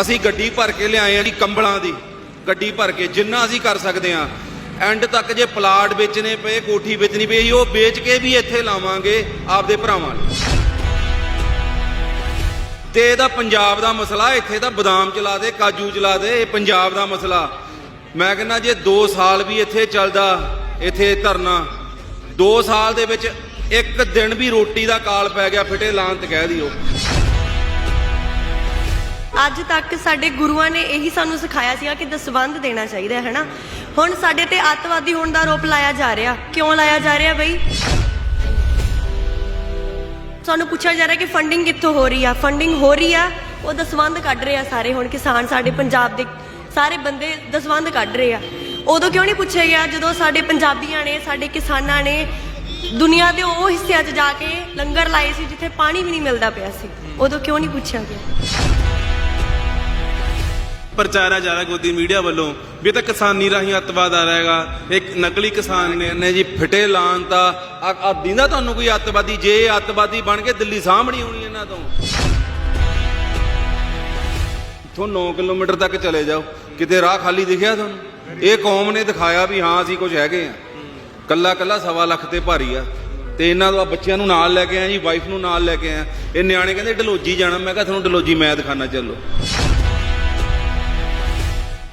ਅਸੀਂ ਗੱਡੀ ਭਰ ਕੇ ਲਿਆਏ ਆ ਜੀ ਕੰਬਲਾਂ ਦੀ, ਗੱਡੀ ਭਰ ਕੇ, ਜਿੰਨਾ ਅਸੀਂ ਕਰ ਸਕਦੇ ਆ। ਐਂਡ ਤੱਕ ਜੇ ਪਲਾਟ ਵੇਚਣੇ ਪਏ, ਕੋਠੀ ਵੇਚਣੀ ਪਈ ਉਹ ਵੇਚ ਕੇ ਵੀ ਇੱਥੇ ਲਾਵਾਂਗੇ ਆਪਦੇ ਭਰਾਵਾਂ ਲਈ। ਤੇ ਇਹਦਾ ਪੰਜਾਬ ਦਾ ਮਸਲਾ, ਇੱਥੇ ਤਾਂ ਬਦਾਮ ਚਲਾ ਦੇ, ਕਾਜੂ ਚਲਾ ਦੇ, ਇਹ ਪੰਜਾਬ ਦਾ ਮਸਲਾ। ਮੈਂ ਕਹਿੰਦਾ ਜੇ 2 ਸਾਲ ਵੀ ਇੱਥੇ ਚੱਲਦਾ, ਇੱਥੇ ਧਰਨਾ 2 ਸਾਲ ਦੇ ਵਿੱਚ ਇੱਕ ਦਿਨ ਵੀ ਰੋਟੀ ਦਾ ਕਾਲ ਪੈ ਗਿਆ ਫਿਟੇ ਲਾਂਤ ਕਹਿ ਦਿਓ। ਅੱਜ ਤੱਕ ਸਾਡੇ ਗੁਰੂਆਂ ਨੇ ਇਹੀ ਸਾਨੂੰ ਸਿਖਾਇਆ ਸੀਗਾ ਕਿ ਦਸਵੰਧ ਦੇਣਾ ਚਾਹੀਦਾ ਹੈ, ਹਨਾ? ਹੁਣ ਸਾਡੇ ਤੇ ਅੱਤਵਾਦੀ ਹੋਣ ਦਾ ਆਰੋਪ ਲਾਇਆ ਜਾ ਰਿਹਾ। ਕਿਉਂ ਲਾਇਆ ਜਾ ਰਿਹਾ ਬਈ? ਸਾਨੂੰ ਪੁੱਛਿਆ ਜਾ ਰਿਹਾ ਕਿ ਫੰਡਿੰਗ ਕਿੱਥੋਂ ਹੋ ਰਹੀ ਆ? ਫੰਡਿੰਗ ਹੋ ਰਹੀ ਆ, ਉਹ ਦਸਵੰਧ ਕੱਢ ਰਹੇ ਆ ਸਾਰੇ ਹੁਣ ਕਿਸਾਨ ਸਾਡੇ ਪੰਜਾਬ ਦੇ, ਸਾਰੇ ਬੰਦੇ ਦਸਵੰਧ ਕੱਢ ਰਹੇ ਆ। ਉਦੋਂ ਕਿਉਂ ਨਹੀਂ ਪੁੱਛਿਆ ਗਿਆ? ਜਦੋਂ ਸਾਡੇ ਪੰਜਾਬੀਆਂ ਨੇ, ਸਾਡੇ ਕਿਸਾਨਾਂ ਨੇ ਦੁਨੀਆ ਦੇ ਉਹ ਹਿੱਸਿਆਂ 'ਚ ਜਾ ਕੇ ਲੰਗਰ ਲਾਏ ਸੀ ਜਿੱਥੇ ਪਾਣੀ ਵੀ ਨਹੀਂ ਮਿਲਦਾ ਪਿਆ ਸੀ। ਉਦੋਂ ਕਿਉਂ ਨਹੀਂ ਪੁੱਛਿਆ ਗਿਆ? ਪ੍ਰਚਾਰਿਆ ਜਾ ਰਿਹਾ ਗੋਦੀ ਮੀਡੀਆ ਵੱਲੋਂ, ਵੀ ਇਹ ਤਾਂ ਕਿਸਾਨੀ ਰਾਹੀਂ ਅੱਤਵਾਦ ਆ ਰਹੇਗਾ। ਇੱਕ ਨਕਲੀ ਕਿਸਾਨ ਨੇ ਨੇ ਜੀ ਫਿਟੇ ਲਾਨ ਤਾਂ ਆ ਦਿੰਦਾ ਤੁਹਾਨੂੰ ਕੋਈ ਅੱਤਵਾਦੀ? ਜੇ ਅੱਤਵਾਦੀ ਬਣ ਕੇ ਦਿੱਲੀ ਸਾਹਮਣੀ ਹੋਣੀ ਇਹਨਾਂ ਤੋਂ। ਇੱਥੋਂ 9 ਕਿਲੋਮੀਟਰ ਤੱਕ ਚਲੇ ਜਾਓ। ਕਿਤੇ ਰਾਹ ਖਾਲੀ ਦਿਖਿਆ ਤੁਹਾਨੂੰ? ਇਹ ਕੌਮ ਨੇ ਦਿਖਾਇਆ ਵੀ ਹਾਂ, ਅਸੀਂ ਕੁਝ ਹੈਗੇ ਆ। ਕੱਲਾ ਕੱਲਾ ਸਵਾ ਲੱਖ ਤੇ ਭਾਰੀ ਆ। ਤੇ ਇਹਨਾਂ ਦਾ ਬੱਚਿਆਂ ਨੂੰ ਨਾਲ ਲੈ ਕੇ ਆਇਆ ਜੀ ਵਾਈਫ ਨੂੰ ਨਾਲ ਲੈ ਕੇ ਆਇਆ। ਇਹ ਨਿਆਣੇ ਕਹਿੰਦੇ, ਡਲੋਜੀ ਜਾਣਾ। ਮੈਂ ਕਿਹਾ, ਤੁਹਾਨੂੰ ਡਲੋਜੀ ਮੈਂ ਦਿਖਾਣਾ ਚੱਲੋ।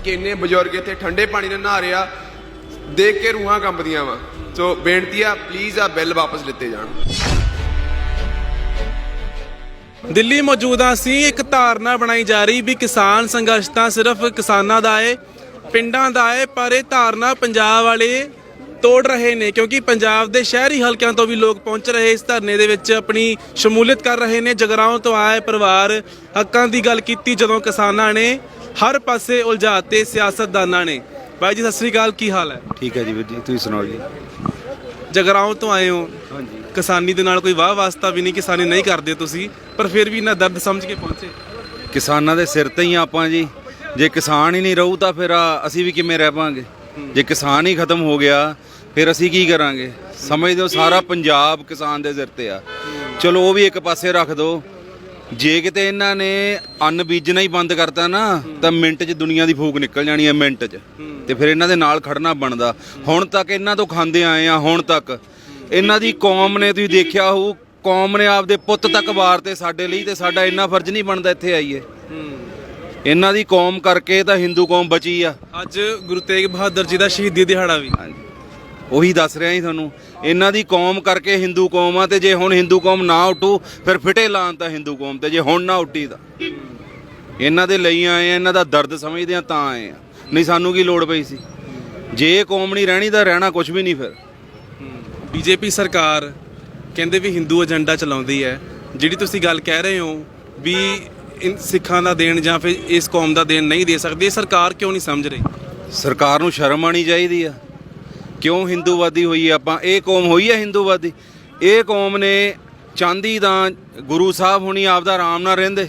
ਕਿੰਨੇ ਬਜ਼ੁਰਗ ਇੱਥੇ ਠੰਡੇ ਪਾਣੀ ਨਾਲ ਨਹਾ ਰਿਹਾ ਦੇਖ ਕੇ ਰੂਹਾਂ ਕੰਬਦੀਆਂ ਵਾ। ਸੋ ਬੇਨਤੀ ਆ ਪਲੀਜ਼ ਆ ਬਿੱਲ ਵਾਪਸ ਲਿੱਤੇ ਜਾਣ। ਦਿੱਲੀ ਮੌਜੂਦਾ ਸੀ, ਇੱਕ ਧਾਰਨਾ ਬਣਾਈ ਜਾ ਰਹੀ ਵੀ ਕਿਸਾਨ ਸੰਘਰਸ਼ ਤਾਂ ਸਿਰਫ ਕਿਸਾਨਾਂ ਦਾ ਏ, ਪਿੰਡਾਂ ਦਾ ਏ, ਪਰ ਇਹ ਧਾਰਨਾ ਪੰਜਾਬ ਵਾਲੇ ਤੋੜ ਰਹੇ ਨੇ, ਕਿਉਂਕਿ ਪੰਜਾਬ ਦੇ ਸ਼ਹਿਰੀ ਹਲਕਿਆਂ ਤੋਂ ਵੀ ਲੋਕ ਪਹੁੰਚ ਰਹੇ ਇਸ ਧਰਨੇ ਦੇ ਵਿੱਚ, ਆਪਣੀ ਸ਼ਮੂਲੀਅਤ ਕਰ ਰਹੇ ਨੇ, ਜਗਰਾਉਂ ਤੋਂ ਆਏ ਪਰਿਵਾਰ ਹੱਕਾਂ ਦੀ ਗੱਲ ਕੀਤੀ ਜਦੋਂ ਕਿਸਾਨਾਂ ਨੇ ਹਰ ਪਾਸੇ ਉਲਝਾਤੇ ਸਿਆਸਤਦਾਨਾਂ ਨੇ ਬਾਈ ਜੀ ਸਤਿ ਸ੍ਰੀ ਅਕਾਲ ਕੀ ਹਾਲ ਹੈ? ਠੀਕ ਹੈ ਜੀ ਵੀਰ ਜੀ ਤੁਸੀਂ ਸੁਣਾਓ ਜੀ? ਜਗਰਾਉਂ ਤੋਂ ਆਏ ਹੋ। ਹਾਂਜੀ। ਕਿਸਾਨੀ ਦੇ ਨਾਲ ਕੋਈ ਵਾਹ ਵਾਸਤਾ ਵੀ ਨਹੀਂ ਕਿਸਾਨੀ ਨਹੀਂ ਕਰਦੇ ਤੁਸੀਂ ਪਰ ਫਿਰ ਵੀ ਇਹਨਾਂ ਦਰਦ ਸਮਝ ਕੇ ਪਹੁੰਚੇ। ਕਿਸਾਨਾਂ ਦੇ ਸਿਰ ਤੇ ਹੀ ਆਪਾਂ ਜੀ। ਜੇ ਕਿਸਾਨ ਹੀ ਨਹੀਂ ਰਹੂ ਤਾਂ ਫਿਰ ਆ, ਅਸੀਂ ਵੀ ਕਿਵੇਂ ਰਹਿ ਪਾਂਗੇ ਜੇ ਕਿਸਾਨ ਹੀ ਖਤਮ ਹੋ ਗਿਆ ਫਿਰ ਅਸੀਂ ਕੀ ਕਰਾਂਗੇ? ਸਮਝਦੇ ਹੋ ਸਾਰਾ ਪੰਜਾਬ ਕਿਸਾਨ ਦੇ ਸਿਰ ਤੇ ਆ। ਚਲੋ ਉਹ ਵੀ ਇੱਕ ਪਾਸੇ ਰੱਖ ਦਿਓ। ਜੇ ਕਿਤੇ ਇਹਨਾਂ ਨੇ ਅੰਨ ਬੀਜਣਾ ਹੀ ਬੰਦ ਕਰਤਾ ਨਾ ਤਾਂ ਮਿੰਟ 'ਚ ਦੁਨੀਆ ਦੀ ਫੂਕ ਨਿਕਲ ਜਾਣੀ ਹੈ ਮਿੰਟ 'ਚ। ਤੇ ਫਿਰ ਇਹਨਾਂ ਦੇ ਨਾਲ ਖੜਨਾ ਬਣਦਾ। ਹੁਣ ਤੱਕ ਇਹਨਾਂ ਤੋਂ ਖਾਂਦੇ ਆਏ ਆ ਹੁਣ ਤੱਕ। ਇਹਨਾਂ ਦੀ ਕੌਮ ਨੇ ਤੁਸੀਂ ਦੇਖਿਆ ਹੋਊ ਕੌਮ ਨੇ ਆਪਦੇ ਪੁੱਤ ਤੱਕ ਵਾਰਤੇ ਸਾਡੇ ਲਈ ਤੇ ਸਾਡਾ ਇੰਨਾ ਫਰਜ਼ ਨਹੀਂ ਬਣਦਾ ਇੱਥੇ ਆਈਏ। ਇਹਨਾਂ ਦੀ ਕੌਮ ਕਰਕੇ ਤਾਂ ਹਿੰਦੂ ਕੌਮ ਬਚੀ ਆ। ਅੱਜ ਗੁਰੂ ਤੇਗ ਬਹਾਦਰ ਜੀ ਦਾ ਸ਼ਹੀਦੀ ਦਿਹਾੜਾ ਵੀ। ਉਹੀ ਦੱਸ ਰਿਹਾ ਜੀ ਤੁਹਾਨੂੰ। ਇਹਨਾਂ ਦੀ ਕੌਮ ਕਰਕੇ ਹਿੰਦੂ ਕੌਮ ਆ ਤੇ ਜੇ ਹੁਣ ਹਿੰਦੂ ਕੌਮ ਨਾ ਉੱਠੂ ਫਿਰ ਫਿਟੇ ਲਾਣ ਤਾਂ ਹਿੰਦੂ ਕੌਮ ਤੇ ਜੇ ਹੁਣ ਨਾ ਉੱਠੀ ਤਾਂ। ਇਹਨਾਂ ਦੇ ਲਈ ਆਏ ਆ ਇਹਨਾਂ ਦਾ ਦਰਦ ਸਮਝਦੇ ਆ ਤਾਂ ਆਏ ਆ। ਨਹੀਂ ਸਾਨੂੰ ਕੀ ਲੋੜ ਪਈ ਸੀ? ਜੇ ਕੌਮ ਨਹੀਂ ਰਹਿਣੀ ਤਾਂ ਰਹਿਣਾ ਕੁਝ ਵੀ ਨਹੀਂ ਫਿਰ। ਬੀਜੇਪੀ ਸਰਕਾਰ ਕਹਿੰਦੇ ਵੀ ਹਿੰਦੂ ਏਜੰਡਾ ਚਲਾਉਂਦੀ ਹੈ। ਜਿਹੜੀ ਤੁਸੀਂ ਗੱਲ ਕਹਿ ਰਹੇ ਹੋ ਵੀ ਇਨ ਸਿੱਖਾਂ ਦਾ ਦੇਣ ਜਾਂ ਫਿਰ ਇਸ ਕੌਮ ਦਾ ਦੇਣ ਨਹੀਂ ਦੇ ਸਕਦੀ ਇਹ ਸਰਕਾਰ ਕਿਉਂ ਨਹੀਂ ਸਮਝ ਰਹੀ? ਸਰਕਾਰ ਨੂੰ ਸ਼ਰਮ ਆਣੀ ਚਾਹੀਦੀ ਆ। ਕਿਉਂ ਹਿੰਦੂਵਾਦੀ ਹੋਈ ਆਪਾਂ? ਇਹ ਕੌਮ ਹੋਈ ਆ ਹਿੰਦੂਵਾਦੀ? ਇਹ ਕੌਮ ਨੇ ਚਾਂਦੀ ਦਾ ਗੁਰੂ ਸਾਹਿਬ ਹੁਣੀ ਆਪਦਾ ਆਰਾਮ ਨਾਲ ਰਹਿੰਦੇ।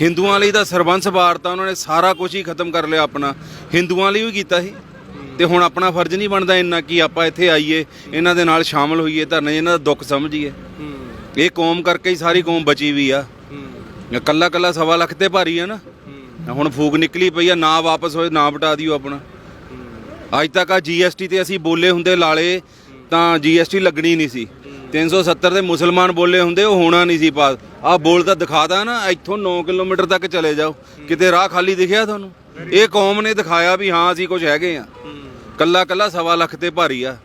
ਹਿੰਦੂਆਂ ਲਈ ਤਾਂ ਸਰਬੰਸ ਵਾਰਤਾ ਉਹਨਾਂ ਨੇ ਸਾਰਾ ਕੁਝ ਹੀ ਖਤਮ ਕਰ ਲਿਆ ਆਪਣਾ। ਹਿੰਦੂਆਂ ਲਈ ਵੀ ਕੀਤਾ ਸੀ। ਤੇ ਹੁਣ ਆਪਣਾ ਫਰਜ਼ ਨਹੀਂ ਬਣਦਾ ਇੰਨਾ ਕਿ ਆਪਾਂ ਇੱਥੇ ਆਈਏ ਇਹਨਾਂ ਦੇ ਨਾਲ ਸ਼ਾਮਲ ਹੋਈਏ ਧਰਨੇ ਇਹਨਾਂ ਦਾ ਦੁੱਖ ਸਮਝੀਏ। ਇਹ ਕੌਮ ਕਰਕੇ ਹੀ ਸਾਰੀ ਕੌਮ ਬਚੀ ਵੀ ਆ। ਕੱਲਾ ਕੱਲਾ ਸਵਾ ਲੱਖ ਤੇ ਭਾਰੀ ਆ ਨਾ। ਹੁਣ ਫੂਕ ਨਿਕਲੀ ਪਈ ਆ ਨਾ ਵਾਪਸ ਹੋਏ ਨਾ ਬਟਾ ਦਿਓ ਆਪਣਾ। ਅੱਜ ਤੱਕ ਆ ਜੀਐਸਟੀ ਤੇ ਅਸੀਂ ਬੋਲੇ ਹੁੰਦੇ ਲਾਲੇ ਤਾਂ ਜੀਐਸਟੀ ਲੱਗਣੀ ਨਹੀਂ ਸੀ। 370 ਦੇ ਮੁਸਲਮਾਨ ਬੋਲੇ ਹੁੰਦੇ ਉਹ ਹੋਣਾ ਨਹੀਂ ਸੀ ਪਾਸ। ਆ ਬੋਲ ਤਾਂ ਦਿਖਾਦਾ ਨਾ ਇੱਥੋਂ 9 ਕਿਲੋਮੀਟਰ ਤੱਕ ਚਲੇ ਜਾਓ। ਕਿਤੇ ਰਾਹ ਖਾਲੀ ਦਿਖਿਆ ਤੁਹਾਨੂੰ? ਇਹ ਕੌਮ ਨੇ ਦਿਖਾਇਆ ਵੀ ਹਾਂ ਅਸੀਂ ਕੁਝ ਹੈਗੇ ਆ। ਕੱਲਾ ਕੱਲਾ ਸਵਾ ਲੱਖ ਤੇ ਭਾਰੀ ਆ।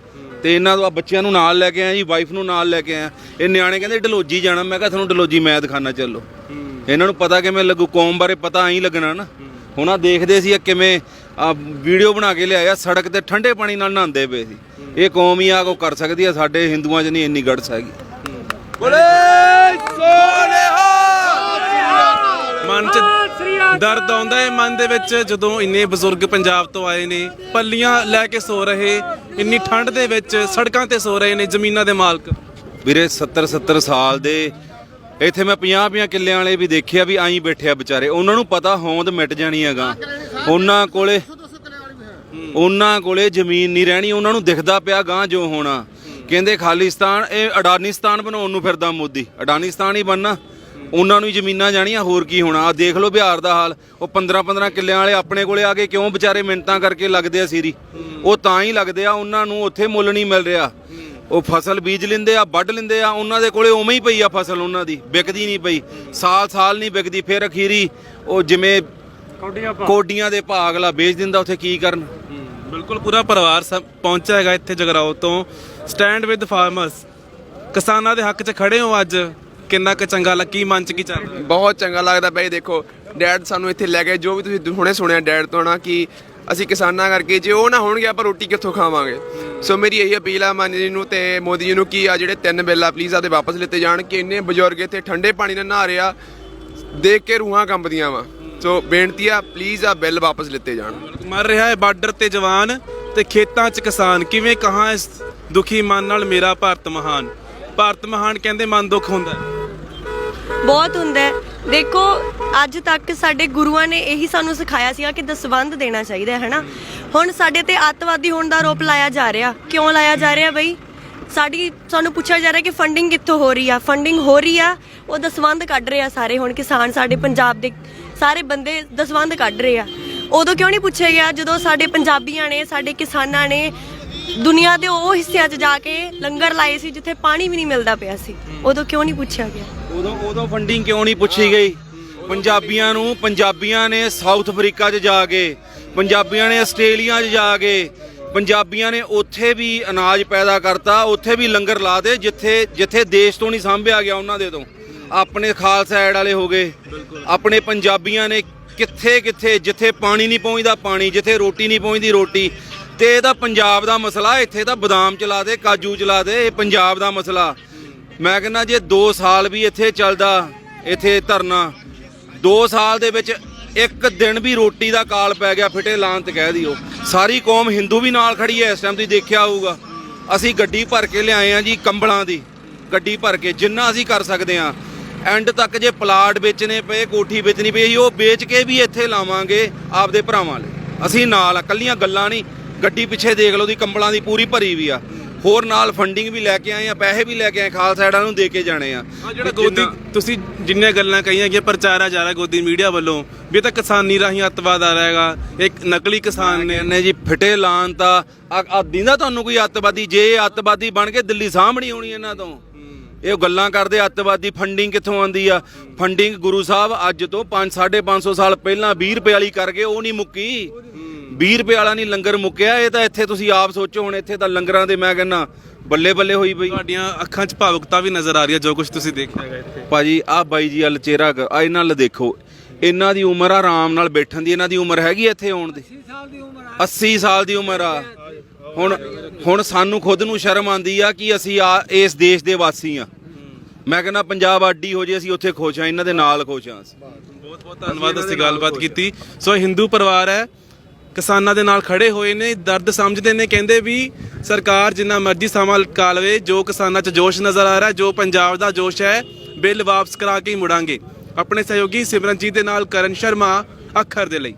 ਤੇ ਇਹਨਾਂ ਦਾ ਬੱਚਿਆਂ ਨੂੰ ਨਾਲ ਲੈ ਕੇ ਆਇਆ ਜੀ ਵਾਈਫ ਨੂੰ ਨਾਲ ਲੈ ਕੇ ਆਇਆ। ਇਹ ਨਿਆਣੇ ਕਹਿੰਦੇ ਡਲੋਜੀ ਜਾਣਾ। ਮੈਂ ਕਿਹਾ ਤੁਹਾਨੂੰ ਡਲੋਜੀ ਮੈਂ ਦਿਖਾਣਾ ਚੱਲੋ। ਇਹਨਾਂ ਨੂੰ ਪਤਾ ਕਿਵੇਂ ਲੱਗੂ ਕੌਮ ਬਾਰੇ ਪਤਾ ਐਂ ਲੱਗਣਾ ਨਾ। ਹੁਣ ਆ ਦੇਖਦੇ ਸੀ ਆ ਕਿਵੇਂ, ਆ ਵੀਡੀਓ ਬਣਾ ਕੇ ਲਿਆਇਆ, ਸੜਕ ਤੇ ਠੰਡੇ ਪਾਣੀ ਨਾਲ ਨਹਾਉਂਦੇ ਪਏ ਸੀ। ਇਹ ਕੌਮ ਹੀ ਆ ਕੋ ਕਰ ਸਕਦੀ ਆ, ਸਾਡੇ ਹਿੰਦੂਆਂ 'ਚ ਨਹੀਂ ਇੰਨੀ ਗੜਸ ਹੈਗੀ ਮਨ 'ਚ ਦਰਦ ਆਉਂਦਾ ਹੈ ਮਨ ਦੇ ਵਿੱਚ ਜਦੋਂ ਇੰਨੇ ਬਜ਼ੁਰਗ ਪੰਜਾਬ ਤੋਂ ਆਏ ਨੇ, ਪੱਲੀਆਂ ਲੈ ਕੇ ਸੋ ਰਹੇ, ਇੰਨੀ ਠੰਡ ਦੇ ਵਿੱਚ ਸੜਕਾਂ ਤੇ ਸੋ ਰਹੇ ਨੇ ਜ਼ਮੀਨਾਂ ਦੇ ਮਾਲਕ। ਵੀਰੇ 70 70 ਸਾਲ ਦੇ ਇੱਥੇ ਮੈਂ 50 50 ਕਿੱਲਿਆਂ ਵਾਲੇ ਵੀ ਦੇਖਿਆ ਵੀ ਆਈ ਬੈਠਿਆ ਆ ਵਿਚਾਰੇ। ਉਹਨਾਂ ਨੂੰ ਪਤਾ ਹੋਂਦ ਮਿਟ ਜਾਣੀ ਹੈਗਾ। ਉਹਨਾਂ ਕੋਲੇ ਉਹਨਾਂ ਕੋਲੇ ਜ਼ਮੀਨ ਨਹੀਂ ਰਹਿਣੀ। ਉਹਨਾਂ ਨੂੰ ਦਿਖਦਾ ਪਿਆ ਗਾਂ ਜੋ ਹੋਣਾ। ਕਹਿੰਦੇ ਖਾਲਿਸਤਾਨ, ਇਹ ਅਡਾਨਿਸਤਾਨ ਬਣਾਉਣ ਨੂੰ ਫਿਰਦਾ ਮੋਦੀ। ਅਡਾਨਿਸਤਾਨ ਹੀ ਬਣਨਾ। ਉਹਨਾਂ ਨੂੰ ਜ਼ਮੀਨਾਂ ਜਾਣੀਆਂ, ਹੋਰ ਕੀ ਹੋਣਾ। ਆ ਦੇਖ ਲਓ ਬਿਹਾਰ ਦਾ ਹਾਲ। ਉਹ 15 15 ਕਿੱਲਿਆਂ ਵਾਲੇ ਆਪਣੇ ਕੋਲੇ ਆ ਕੇ ਕਿਉਂ ਵਿਚਾਰੇ ਮਿੰਟਾਂ ਕਰਕੇ ਲੱਗਦੇ ਆ ਸੀਰੀ? ਉਹ ਤਾਂ ਹੀ ਲੱਗਦੇ ਆ, ਉਹਨਾਂ ਨੂੰ ਉੱਥੇ ਮੁੱਲ ਨਹੀਂ ਮਿਲ ਰਿਹਾ। ਉਹ ਫਸਲ ਬੀਜ ਲੈਂਦੇ ਆ ਵੱਢ ਲੈਂਦੇ ਆ ਉਹਨਾਂ ਦੇ ਕੋਲੇ ਉਵੇਂ ਹੀ ਪਈ ਆ ਫਸਲ ਉਹਨਾਂ ਦੀ ਵਿਕਦੀ ਨਹੀਂ ਪਈ। ਸਾਲ ਸਾਲ ਨਹੀਂ ਵਿਕਦੀ ਫਿਰ ਅਖੀਰੀ ਉਹ ਜਿਵੇਂ ਕੋਡੀਆਂ ਦੇ ਭਾਅ ਅਗਲਾ ਵੇਚ ਦਿੰਦਾ ਉੱਥੇ ਕੀ ਕਰਨ? ਬਿਲਕੁਲ ਪੂਰਾ ਪਰਿਵਾਰ ਸਭ ਪਹੁੰਚਿਆ ਹੈਗਾ ਇੱਥੇ ਜਗਰਾਉਂ ਤੋਂ। ਸਟੈਂਡ ਵਿਦ ਫਾਰਮਰਸ ਕਿਸਾਨਾਂ ਦੇ ਹੱਕ 'ਚ ਖੜੇ ਹੋ ਅੱਜ। ਕਿੰਨਾ ਕੁ ਚੰਗਾ ਲੱਗੀ ਮਨ 'ਚ ਕੀ ਚੱਲ ਰਿਹਾ? ਬਹੁਤ ਚੰਗਾ ਲੱਗਦਾ ਭਾਈ ਦੇਖੋ ਡੈਡ ਸਾਨੂੰ ਇੱਥੇ ਲੈ ਗਏ। ਜੋ ਵੀ ਤੁਸੀਂ ਹੁਣੇ ਸੁਣਿਆ ਡੈਡ ਤੋਂ ਨਾ ਕਿ ਅਸੀਂ ਕਿਸਾਨਾਂ ਕਰਕੇ ਜੇ ਉਹ ਨਾ ਹੋਣਗੇ ਆਪਾਂ ਰੋਟੀ ਕਿੱਥੋਂ ਖਾਵਾਂਗੇ? ਸੋ ਮੇਰੀ ਇਹੀ ਅਪੀਲ ਆ ਮਾਨ ਜੀ ਨੂੰ ਤੇ ਮੋਦੀ ਜੀ ਨੂੰ ਕਿ ਆ ਜਿਹੜੇ ਤਿੰਨ ਬਿੱਲ ਆ ਪਲੀਜ਼ ਆਦੇ ਵਾਪਸ ਲਿੱਤੇ ਜਾਣ ਕਿ ਇੰਨੇ ਬਜ਼ੁਰਗ ਇੱਥੇ ਠੰਡੇ ਪਾਣੀ ਨਾਲ ਨਹਾ ਰਿਹਾ ਦੇਖ ਕੇ ਰੂਹਾਂ ਕੰਬਦੀਆਂ ਵਾ। ਸੋ ਬੇਨਤੀ ਆ ਪਲੀਜ਼ ਆ ਬਿੱਲ ਵਾਪਸ ਲਿੱਤੇ ਜਾਣ। ਮਰ ਰਿਹਾ ਹੈ ਬਾਰਡਰ ਤੇ ਜਵਾਨ ਤੇ ਖੇਤਾਂ 'ਚ ਕਿਸਾਨ। ਕਿਵੇਂ ਕਹਾਂ ਇਸ ਦੁਖੀ ਮਨ ਨਾਲ ਮੇਰਾ ਭਾਰਤ ਮਹਾਨ? ਭਾਰਤ ਮਹਾਨ ਕਹਿੰਦੇ ਮਨ ਦੁੱਖ ਹੁੰਦਾ। ਬਹੁਤ ਹੁੰਦਾ ਦੇਖੋ ਅੱਜ ਤੱਕ ਸਾਡੇ ਗੁਰੂਆਂ ਨੇ ਇਹੀ ਸਾਨੂੰ ਸਿਖਾਇਆ ਸੀਗਾ ਕਿ ਦਸਵੰਧ ਦੇਣਾ ਚਾਹੀਦਾ ਹੈ, ਹਨਾ? ਹੁਣ ਸਾਡੇ ਤੇ ਅੱਤਵਾਦੀ ਹੋਣ ਦਾ ਆਰੋਪ ਲਾਇਆ ਜਾ ਰਿਹਾ। ਕਿਉਂ ਲਾਇਆ ਜਾ ਰਿਹਾ ਬਈ? ਸਾਡੀ, ਸਾਨੂੰ ਪੁੱਛਿਆ ਜਾ ਰਿਹਾ ਕਿ ਫੰਡਿੰਗ ਕਿੱਥੋਂ ਹੋ ਰਹੀ ਆ? ਫੰਡਿੰਗ ਹੋ ਰਹੀ ਆ, ਉਹ ਦਸਵੰਧ ਕੱਢ ਰਹੇ ਆ ਸਾਰੇ ਹੁਣ ਕਿਸਾਨ ਸਾਡੇ ਪੰਜਾਬ ਦੇ, ਸਾਰੇ ਬੰਦੇ ਦਸਵੰਧ ਕੱਢ ਰਹੇ ਆ। ਉਦੋਂ ਕਿਉਂ ਨਹੀਂ ਪੁੱਛਿਆ ਗਿਆ? ਜਦੋਂ ਸਾਡੇ ਪੰਜਾਬੀਆਂ ਨੇ, ਸਾਡੇ ਕਿਸਾਨਾਂ ਨੇ ਦੁਨੀਆ ਦੇ ਉਹ ਹਿੱਸਿਆਂ 'ਚ ਜਾ ਕੇ ਲੰਗਰ ਲਾਏ ਸੀ ਜਿੱਥੇ ਪਾਣੀ ਵੀ ਨਹੀਂ ਮਿਲਦਾ ਪਿਆ ਸੀ। ਉਦੋਂ ਕਿਉਂ ਨਹੀਂ ਪੁੱਛਿਆ ਗਿਆ? ਉਦੋਂ ਉਦੋਂ ਫੰਡਿੰਗ ਕਿਉਂ ਨਹੀਂ ਪੁੱਛੀ ਗਈ? ਪੰਜਾਬੀਆਂ ਨੂੰ ਪੰਜਾਬੀਆਂ ਨੇ ਸਾਊਥ ਅਫਰੀਕਾ 'ਚ ਜਾ ਕੇ ਪੰਜਾਬੀਆਂ ਨੇ ਆਸਟ੍ਰੇਲੀਆ 'ਚ ਜਾ ਕੇ ਪੰਜਾਬੀਆਂ ਨੇ ਉੱਥੇ ਵੀ ਅਨਾਜ ਪੈਦਾ ਕਰਤਾ ਉੱਥੇ ਵੀ ਲੰਗਰ ਲਾ ਦੇ ਜਿੱਥੇ ਜਿੱਥੇ ਦੇਸ਼ ਤੋਂ ਨਹੀਂ ਸਾਂਭਿਆ ਗਿਆ ਉਹਨਾਂ ਦੇ ਤੋਂ। ਆਪਣੇ ਖਾਲਸਾ ਐਡ ਵਾਲੇ ਹੋ ਗਏ। ਆਪਣੇ ਪੰਜਾਬੀਆਂ ਨੇ ਕਿੱਥੇ ਕਿੱਥੇ ਜਿੱਥੇ ਪਾਣੀ ਨਹੀਂ ਪਹੁੰਚਦਾ ਪਾਣੀ ਜਿੱਥੇ ਰੋਟੀ ਨਹੀਂ ਪਹੁੰਚਦੀ ਰੋਟੀ। ਤੇ ਇਹਦਾ ਪੰਜਾਬ ਦਾ ਮਸਲਾ ਇੱਥੇ ਤਾਂ ਬਦਾਮ ਚਲਾ ਦੇ ਕਾਜੂ ਚਲਾ ਦੇ ਇਹ ਪੰਜਾਬ ਦਾ ਮਸਲਾ। ਮੈਂ ਕਹਿੰਦਾ ਜੇ 2 ਸਾਲ ਵੀ ਇੱਥੇ ਚੱਲਦਾ ਇੱਥੇ ਧਰਨਾ 2 ਸਾਲ ਦੇ ਵਿੱਚ ਇੱਕ ਦਿਨ ਵੀ ਰੋਟੀ ਦਾ ਕਾਲ ਪੈ ਗਿਆ, ਫਿਟੇ ਲਾਂਤ ਕਹਿ ਦਿਓ। ਸਾਰੀ ਕੌਮ ਹਿੰਦੂ ਵੀ ਨਾਲ ਖੜੀ ਹੈ, ਇਸ ਟਾਈਮ ਤੁਸੀਂ ਦੇਖਿਆ ਹੋਊਗਾ। ਅਸੀਂ ਗੱਡੀ ਭਰ ਕੇ ਲਿਆਏ ਆ ਜੀ ਕੰਬਲਾਂ ਦੀ। ਗੱਡੀ ਭਰ ਕੇ ਜਿੰਨਾ ਅਸੀਂ ਕਰ ਸਕਦੇ ਆ ਐਂਡ ਤੱਕ ਜੇ ਪਲਾਟ ਵੇਚਣੇ ਪਏ, ਕੋਠੀ ਵੇਚਣੀ ਪਈ ਉਹ ਵੇਚ ਕੇ ਵੀ ਇੱਥੇ ਲਾਵਾਂਗੇ ਆਪਦੇ ਭਰਾਵਾਂ ਲਈ। ਅਸੀਂ ਨਾਲ ਆ, ਕੱਲੀਆਂ ਗੱਲਾਂ ਨਹੀਂ। ਗੱਡੀ ਪਿੱਛੇ ਦੇਖ ਲਓ ਦੀ ਕੰਬਲਾਂ ਦੀ ਪੂਰੀ ਭਰੀ ਵੀ ਆ। ਹੋਰ ਨਾਲ ਫੰਡਿੰਗ ਵੀ ਲੈ ਕੇ ਆਏ ਆ ਪੈਸੇ ਵੀ ਲੈ ਕੇ ਆਏ ਖਾਲਸਾ ਐਡਾਂ ਨੂੰ ਦੇ ਕੇ ਜਾਣੇ ਆ। ਆ ਜਿਹੜਾ ਗੋਦੀ ਤੁਸੀਂ ਜਿੰਨੀਆਂ ਗੱਲਾਂ ਕਹੀਆਂ ਕਿ ਪ੍ਰਚਾਰਾ ਜਾ ਰਿਹਾ ਗੋਦੀ ਮੀਡੀਆ ਵੱਲੋਂ ਵੀ ਇਹ ਤਾਂ ਕਿਸਾਨੀ ਰਾਹੀਂ ਅੱਤਵਾਦ ਆ ਰਹੇਗਾ ਇੱਕ ਨਕਲੀ ਕਿਸਾਨ ਨੇ। ਨੇ ਜੀ ਫਿਟੇ ਲਾਨ ਤਾਂ ਆ ਦਿੰਦਾ ਤੁਹਾਨੂੰ ਕੋਈ ਅੱਤਵਾਦੀ ਜੇ ਅੱਤਵਾਦੀ ਬਣ ਕੇ ਦਿੱਲੀ ਸਾਹਮਣੀ ਹੋਣੀ ਇਹਨਾਂ ਤੋਂ। ਇਹ ਗੱਲਾਂ ਕਰਦੇ ਅੱਤਵਾਦੀ ਫੰਡਿੰਗ ਕਿੱਥੋਂ ਆਂਦੀ ਆ? ਫੰਡਿੰਗ ਗੁਰੂ ਸਾਹਿਬ ਅੱਜ ਤੋਂ 5 550 ਸਾਲ ਪਹਿਲਾਂ 20 ਰੁਪਏ ਵਾਲੀ ਕਰ ਗਏ ਉਹ ਨਹੀਂ ਮੁੱਕੀ। 20 ਰੁਪਏ ਵਾਲਾ ਨਹੀਂ ਲੰਗਰ ਮੁੱਕਿਆ ਇਹ ਤਾਂ ਇੱਥੇ ਤੁਸੀਂ ਆਪ ਸੋਚੋ ਹੁਣ ਇੱਥੇ ਤਾਂ ਲੰਗਰਾਂ ਦੇ ਮੈਂ ਕਹਿੰਨਾ ਬੱਲੇ ਬੱਲੇ ਹੋਈ ਪਈ। ਤੁਹਾਡੀਆਂ ਅੱਖਾਂ 'ਚ ਭਾਵੁਕਤਾ ਵੀ ਨਜ਼ਰ ਆ ਰਹੀ ਹੈ ਜੋ ਕੁਝ ਤੁਸੀਂ ਦੇਖਿਆ। ਹੈਗਾ ਇੱਥੇ। ਭਾਜੀ ਆ ਬਾਈ ਜੀ ਵੱਲ ਚਿਹਰਾ ਆ ਇਹਨਾਂ ਵੱਲ ਦੇਖੋ। ਇਹਨਾਂ ਦੀ ਉਮਰ ਆ ਆਰਾਮ ਨਾਲ ਬੈਠਣ ਦੀ ਇਹਨਾਂ ਦੀ ਉਮਰ ਹੈਗੀ ਇੱਥੇ ਆਉਣ ਦੀ? 80 ਸਾਲ ਦੀ ਉਮਰ ਆ। ਹੁਣ ਹੁਣ ਸਾਨੂੰ ਖੁਦ ਨੂੰ ਸ਼ਰਮ ਆਂਦੀ ਆ ਕਿ ਅਸੀਂ ਆ ਇਸ ਦੇਸ਼ ਦੇ ਵਾਸੀ ਆ। ਮੈਂ ਕਹਿੰਦਾ ਪੰਜਾਬ ਆਡੀ ਹੋ ਜੇ ਅਸੀਂ ਉੱਥੇ ਖੁਸ਼ ਆ ਇਹਨਾਂ ਦੇ ਨਾਲ ਖੁਸ਼ ਆ ਬਹੁਤ ਬਹੁਤ ਧੰਨਵਾਦ ਅਸੀਂ ਗੱਲਬਾਤ ਕੀਤੀ। ਸੋ ਹਿੰਦੂ ਪਰਿਵਾਰ ਹੈ ਕਿਸਾਨਾਂ ਦੇ ਨਾਲ ਖੜੇ ਹੋਏ ਨੇ, ਦਰਦ ਸਮਝਦੇ ਨੇ, ਕਹਿੰਦੇ ਵੀ ਸਰਕਾਰ ਜਿੰਨਾ ਮਰਜ਼ੀ ਸਮਾਂ ਕਾ ਲਵੇ, ਜੋ ਕਿਸਾਨਾਂ 'ਚ ਜੋਸ਼ ਨਜ਼ਰ ਆ ਰਿਹਾ, ਜੋ ਪੰਜਾਬ ਦਾ ਜੋਸ਼ ਹੈ, ਬਿੱਲ ਵਾਪਸ ਕਰਾ ਕੇ ਹੀ ਮੁੜਾਂਗੇ। ਆਪਣੇ ਸਹਿਯੋਗੀ ਸਿਮਰਨਜੀਤ ਦੇ ਨਾਲ ਕਰਨ ਸ਼ਰਮਾ, ਅੱਖਰ ਦੇ ਲਈ।